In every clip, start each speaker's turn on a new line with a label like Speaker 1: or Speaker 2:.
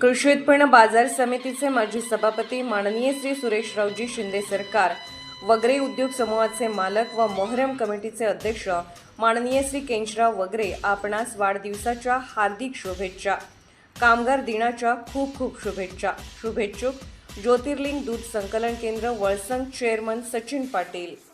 Speaker 1: कृषी उत्पन्न बाजार समितीचे माजी सभापती माननीय श्री सुरेशरावजी शिंदे सरकार वगैरे उद्योग समूहाचे मालक व मोहरम कमिटीचे अध्यक्ष माननीय श्री केंचराव वगैरे आपणास वाढदिवसाच्या हार्दिक शुभेच्छा कामगार दिनाच्या खूप खूप शुभेच्छा. शुभेच्छुक ज्योतिर्लिंग दूध संकलन केंद्र Valsang chairman Sachin Patil.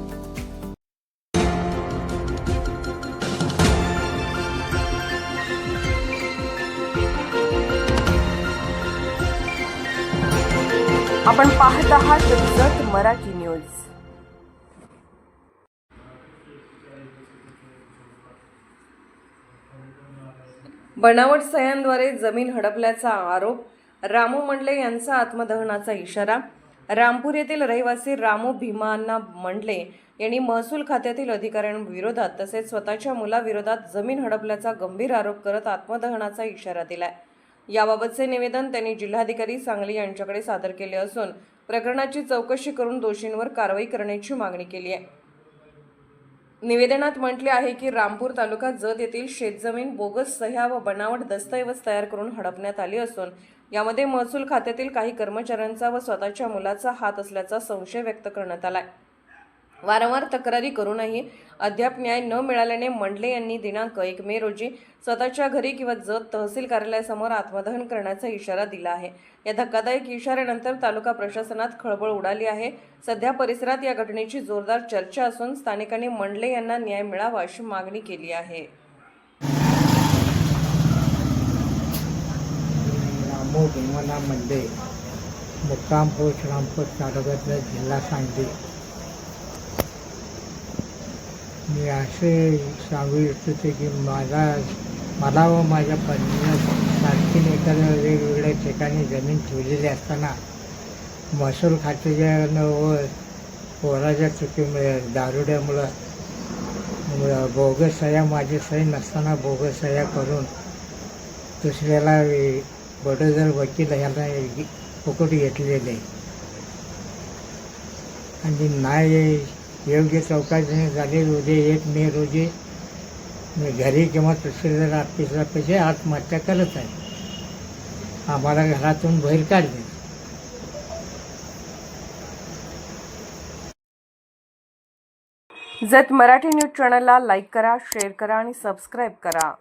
Speaker 1: आपण पाहत आहात जत मराठी न्यूज. बनावट सह्यांद्वारे जमीन हडपल्याचा आरोप रामू मंडले यांचा आत्मदहनाचा इशारा रामपूर येथील रहिवासी रामू भीमांना मंडले यांनी महसूल खात्यातील अधिकाऱ्यांविरोधात तसेच स्वतःच्या मुलाविरोधात जमीन हडपल्याचा गंभीर आरोप करत आत्मदहनाचा इशारा दिलाय. याबाबतचे निवेदन त्यांनी जिल्हाधिकारी सांगली यांच्याकडे सादर केले असून प्रकरणाची चौकशी करून दोषींवर कारवाई करण्याची मागणी केली आहे. निवेदनात म्हटले आहे की रामपूर तालुका जत येथील शेतजमीन बोगस सह्या व बनावट दस्तऐवज तयार करून हडपण्यात आली असून यामध्ये महसूल खात्यातील काही कर्मचाऱ्यांचा व स्वतःच्या मुलाचा हात असल्याचा संशय व्यक्त करण्यात आला आहे वारंवार तक्रारी करूनही अद्याप न्याय न मिळाल्याने मंडले यांनी दिनांक एक मे रोजी स्वतःच्या घरी किंवा जत तहसील कार्यालयासमोर आत्मदहन करण्याचा इशारा दिला आहे. या धक्कादायक इशाऱ्यानंतर तालुका प्रशासनात खळबळ उडाली आहे. सध्या परिसरात या घटनेची जोरदार चर्चा असून स्थानिकांनी मंडले यांना न्याय मिळावा अशी मागणी केली आहे.
Speaker 2: भीमना मंडे मुक्काम पोस्ट रामपूर तालुक्यातला जिल्हा सांगली. मी असे सांगू इच्छितो की माझा मला व माझ्या पत्नीला सारखीन एखाद्या वेगवेगळ्या ठिकाणी जमीन ठेवलेली असताना महसूल खात्याच्या व पोराच्या चुकीमुळे दारुड्यामुळं बोगस सह्या माझी सही नसताना बोगस सह्या करून दुसऱ्याला बडोदर वकील ह्याला फुकट घेतलेले. आणि नाही योग्य चौकशी झाले रोजे एक मे रोजी मी घरी किंवा तहसीलदार ऑफिसापाशी आत्महत्या करत आहे. आम्हाला घरातून बाहेर काढले
Speaker 1: जत मराठी न्यूज चॅनलला लाईक करा शेअर करा आणि सबस्क्राईब करा.